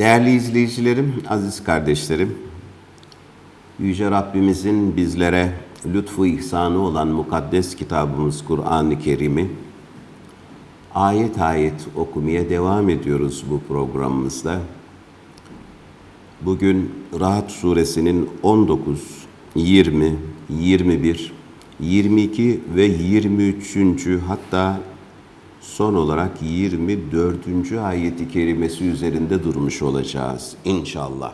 Değerli izleyicilerim, aziz kardeşlerim, Yüce Rabbimizin bizlere lütfu ihsanı olan mukaddes kitabımız Kur'an-ı Kerim'i ayet ayet okumaya devam ediyoruz bu programımızda. Bugün Rahat Suresinin 19, 20, 21, 22 ve 23. hatta son olarak 24. ayeti kerimesi üzerinde durmuş olacağız inşallah.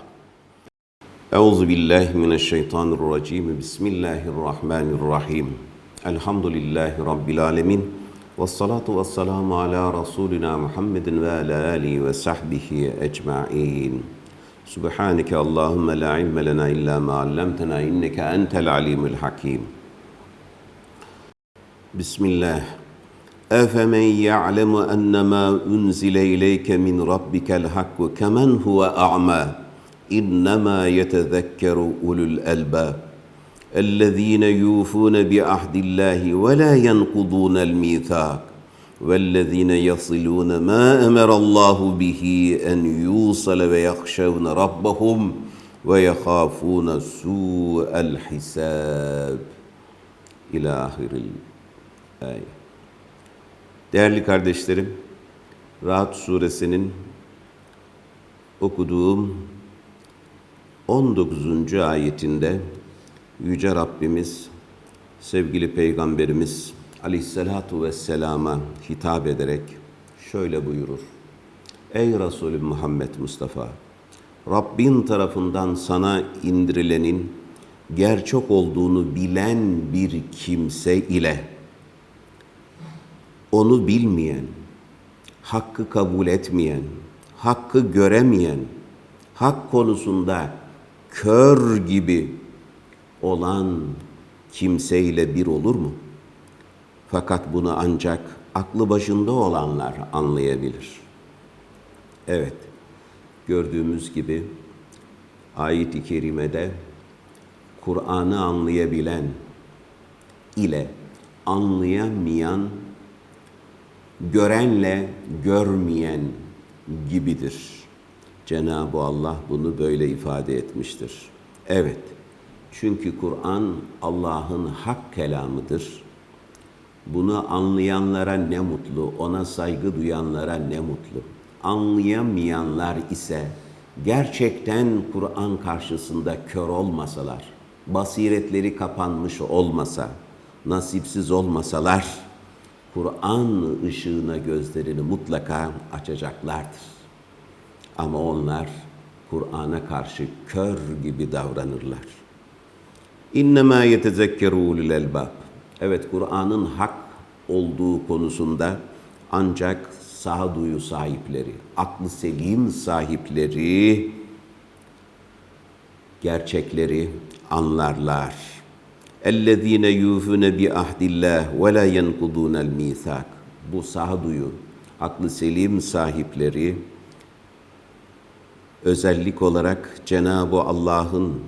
Euzu billahi mineşşeytanirracim. Bismillahirrahmanirrahim. Elhamdülillahi rabbil alamin. Ves salatu ves selamu ala rasulina Muhammedin ve ala alihi ve sahbihi ecmaîn. Subhaneke Allahümme la ilme lena illa ma allamtena inneke entel alimul hakim. Bismillah. أفمن يعلم أن ما أنزل إليك من ربك الحق كمن هو أعمى؟ إنما يتذكر أولو الألباب الذين يوفون بعهد الله ولا ينقضون الميثاق والذين يصلون ما أمر الله به أن يوصل ويخشون ربهم ويخافون سوء الحساب. إلى آخر الآية. Değerli kardeşlerim, Rahat suresinin okuduğum 19. ayetinde Yüce Rabbimiz, sevgili Peygamberimiz Aleyhisselatu Vesselam'a hitap ederek şöyle buyurur. Ey Resulü Muhammed Mustafa! Rabbin tarafından sana indirilenin gerçek olduğunu bilen bir kimse ile onu bilmeyen, hakkı kabul etmeyen, hakkı göremeyen, hak konusunda kör gibi olan kimseyle bir olur mu? Fakat bunu ancak aklı başında olanlar anlayabilir. Evet, gördüğümüz gibi ayet-i kerimede Kur'an'ı anlayabilen ile anlayamayan görenle görmeyen gibidir. Cenab-ı Allah bunu böyle ifade etmiştir. Evet, çünkü Kur'an Allah'ın hak kelamıdır. Bunu anlayanlara ne mutlu, ona saygı duyanlara ne mutlu. Anlayamayanlar ise gerçekten Kur'an karşısında kör olmasalar, basiretleri kapanmış olmasa, nasipsiz olmasalar, Kur'an ışığına gözlerini mutlaka açacaklardır. Ama onlar Kur'an'a karşı kör gibi davranırlar. İnnemâ yetezekkeru ulul elbab. Evet Kur'an'ın hak olduğu konusunda ancak sağduyu sahipleri, aklı selim sahipleri gerçekleri anlarlar. اَلَّذ۪ينَ يُوفُونَ بِعَهْدِ اللّٰهِ وَلَا يَنْقُضُونَ الْمِيثَاقِ Bu sağduyu, aklı selim sahipleri özellik olarak Cenab-ı Allah'ın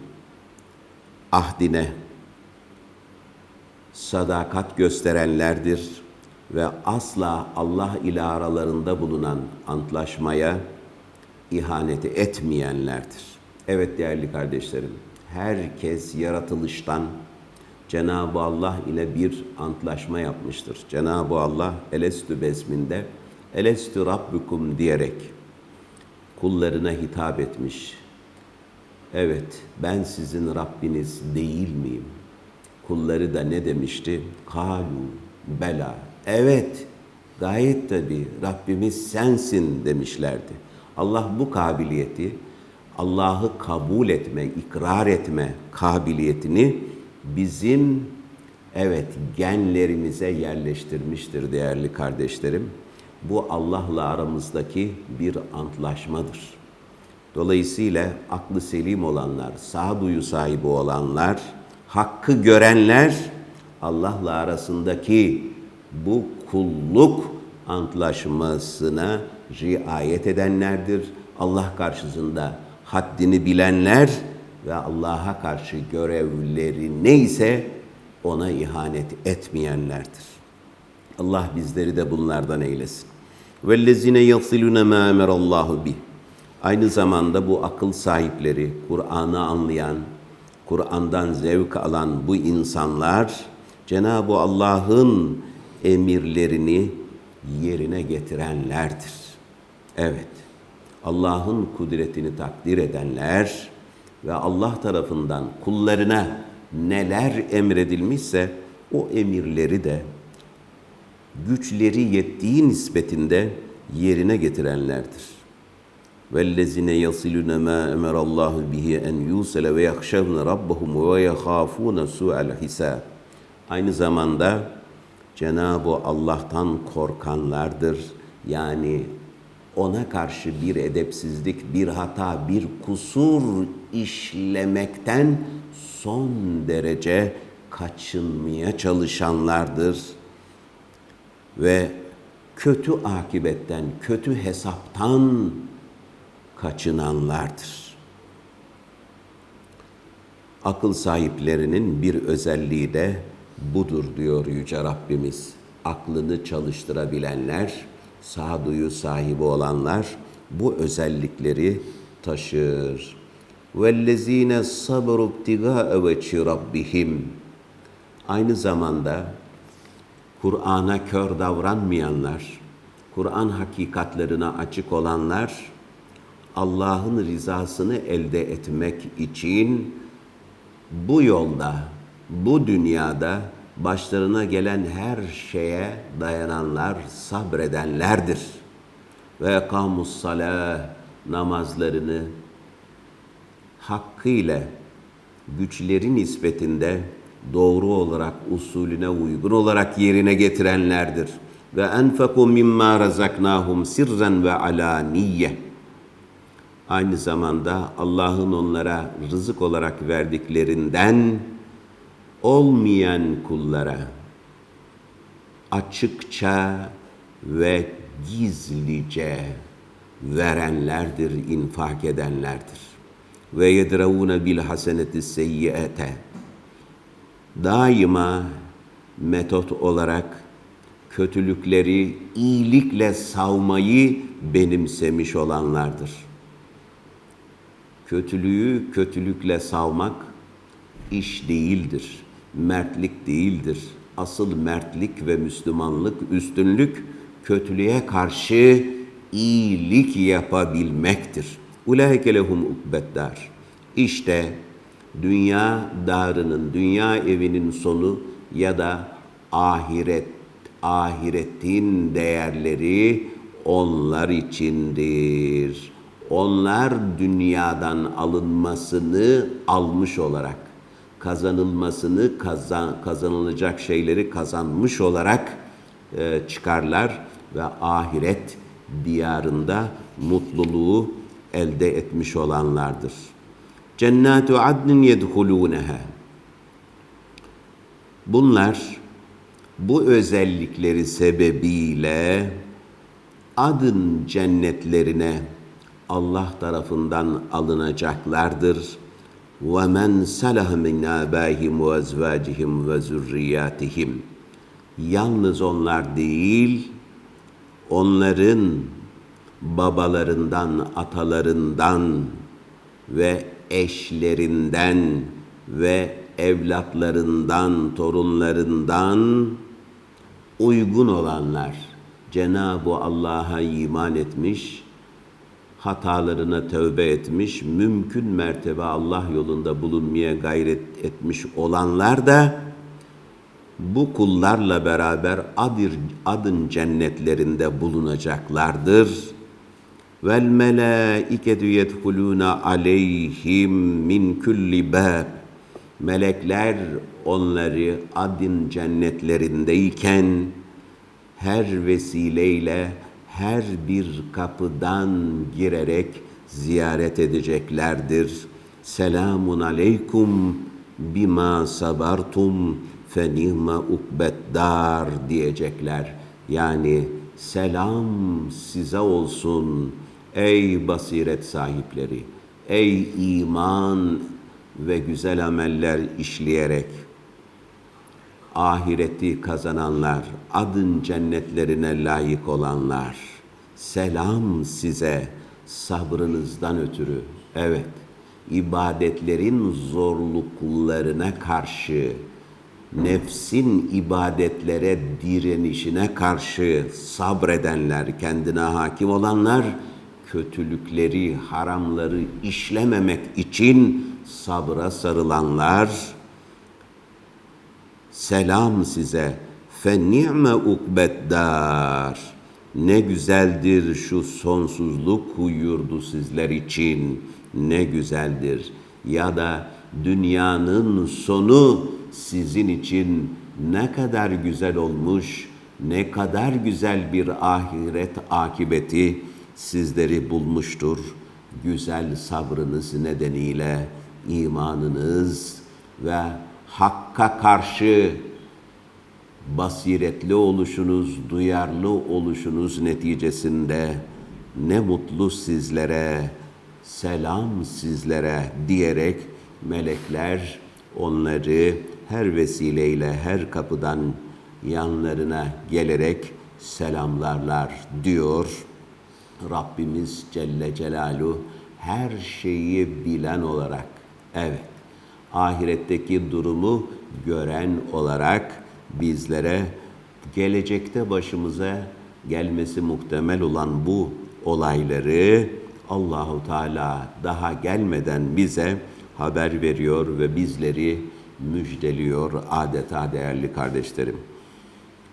ahdine sadakat gösterenlerdir ve asla Allah ile aralarında bulunan antlaşmaya ihaneti etmeyenlerdir. Evet değerli kardeşlerim, herkes yaratılıştan Cenab-ı Allah ile bir antlaşma yapmıştır. Cenab-ı Allah Elestü besminde Elestü Rabbukum diyerek kullarına hitap etmiş. Evet, ben sizin Rabbiniz değil miyim? Kulları da ne demişti? Kalu, bela. Evet, gayet tabi Rabbimiz sensin demişlerdi. Allah bu kabiliyeti, Allah'ı kabul etme, ikrar etme kabiliyetini bizim evet genlerimize yerleştirmiştir değerli kardeşlerim. Bu Allah'la aramızdaki bir antlaşmadır. Dolayısıyla aklı selim olanlar, sağduyu sahibi olanlar, hakkı görenler Allah'la arasındaki bu kulluk antlaşmasına riayet edenlerdir. Allah karşısında haddini bilenler ve Allah'a karşı görevleri neyse ona ihanet etmeyenlerdir. Allah bizleri de bunlardan eylesin. وَالَّذِينَ يَصِلُونَ مَا اَمَرَ اللّٰهُ بِهِ Aynı zamanda bu akıl sahipleri, Kur'an'ı anlayan, Kur'an'dan zevk alan bu insanlar Cenab-ı Allah'ın emirlerini yerine getirenlerdir. Evet, Allah'ın kudretini takdir edenler ve Allah tarafından kullarına neler emredilmişse o emirleri de güçleri yettiği nispetinde yerine getirenlerdir. وَالَّذِينَ يَصِلُونَ مَا اَمَرَ اللّٰهُ بِهِ اَنْ يُوسَلَ وَيَخْشَوْنَ رَبَّهُمْ وَيَخَافُونَ سُوءَ الْحِسَابِ Aynı zamanda Cenab-ı Allah'tan korkanlardır. Yani ona karşı bir edepsizlik, bir hata, bir kusur işlemekten son derece kaçınmaya çalışanlardır. Ve kötü akibetten, kötü hesaptan kaçınanlardır. Akıl sahiplerinin bir özelliği de budur diyor Yüce Rabbimiz. Aklını çalıştırabilenler, sağduyu sahibi olanlar bu özellikleri taşır. وَالَّذ۪ينَ صَبَرُوا ابْتِغَاءَ وَجْهِ رَبِّهِمْ Aynı zamanda Kur'an'a kör davranmayanlar, Kur'an hakikatlerine açık olanlar, Allah'ın rızasını elde etmek için bu yolda, bu dünyada başlarına gelen her şeye dayananlar, sabredenlerdir. Ve kamus salah namazlarını hakkıyla güçleri nispetinde doğru olarak usulüne uygun olarak yerine getirenlerdir. Ve enfeku mimma razaknahum sirren ve alaniye. Aynı zamanda Allah'ın onlara rızık olarak verdiklerinden olmayan kullara açıkça ve gizlice verenlerdir, infak edenlerdir. Ve yedravune bil haseneti seyyiate. Daima metot olarak kötülükleri iyilikle savmayı benimsemiş olanlardır. Kötülüğü kötülükle savmak iş değildir, mertlik değildir. Asıl mertlik ve Müslümanlık, üstünlük kötülüğe karşı iyilik yapabilmektir. Ulaike lehum ukbeddar. İşte dünya darının, dünya evinin sonu ya da ahiret, ahiretin değerleri onlar içindir. Onlar dünyadan alınmasını almış olarak, kazanılmasını kazan, kazanılacak şeyleri kazanmış olarak e, çıkarlar ve ahiret diyarında mutluluğu elde etmiş olanlardır. Cennatu adnin yedhuluneha. Bunlar bu özellikleri sebebiyle adın cennetlerine Allah tarafından alınacaklardır. وَمَنْ سَلَهَ مِنْ آبَائِهِمْ وَاَزْوَاجِهِمْ وَزُرِّيَّاتِهِمْ Yalnız onlar değil, onların babalarından, atalarından ve eşlerinden ve evlatlarından, torunlarından uygun olanlar Cenab-ı Allah'a iman etmiş, hatalarına tövbe etmiş, mümkün mertebe Allah yolunda bulunmaya gayret etmiş olanlar da bu kullarla beraber adir, adın cennetlerinde bulunacaklardır. Vel melâiketu yedhulûne aleyhim min kulli bâb. Melekler onları adın cennetlerindeyken her vesileyle her bir kapıdan girerek ziyaret edeceklerdir. Selamun aleykum bima sabartum fenihme ukbeddar diyecekler. Yani selam size olsun ey basiret sahipleri, ey iman ve güzel ameller işleyerek ahireti kazananlar, adın cennetlerine layık olanlar, selam size, sabrınızdan ötürü. Evet, ibadetlerin zorluklarına karşı, nefsin ibadetlere direnişine karşı sabredenler, kendine hakim olanlar, kötülükleri, haramları işlememek için sabra sarılanlar, selam size. Fe ni'me ukbeddar. Ne güzeldir şu sonsuzluk yurdu sizler için. Ne güzeldir. Ya da dünyanın sonu sizin için ne kadar güzel olmuş, ne kadar güzel bir ahiret akibeti sizleri bulmuştur. Güzel sabrınız nedeniyle imanınız ve hakka karşı basiretli oluşunuz, duyarlı oluşunuz neticesinde ne mutlu sizlere, selam sizlere diyerek melekler onları her vesileyle her kapıdan yanlarına gelerek selamlarlar diyor. Rabbimiz Celle Celaluhu her şeyi bilen olarak evet ahiretteki durumu gören olarak bizlere gelecekte başımıza gelmesi muhtemel olan bu olayları Allahu Teala daha gelmeden bize haber veriyor ve bizleri müjdeliyor adeta değerli kardeşlerim.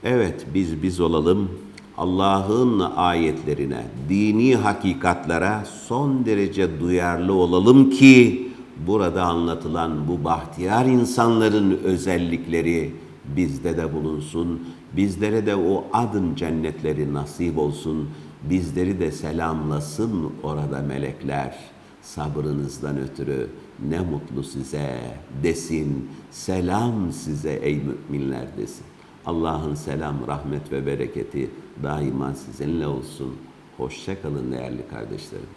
Evet biz biz olalım. Allah'ın ayetlerine, dini hakikatlara son derece duyarlı olalım ki burada anlatılan bu bahtiyar insanların özellikleri bizde de bulunsun. Bizlere de o adın cennetleri nasip olsun. Bizleri de selamlasın orada melekler. Sabrınızdan ötürü ne mutlu size desin. Selam size ey müminler desin. Allah'ın selam, rahmet ve bereketi daima sizinle olsun. Hoşça kalın değerli kardeşlerim.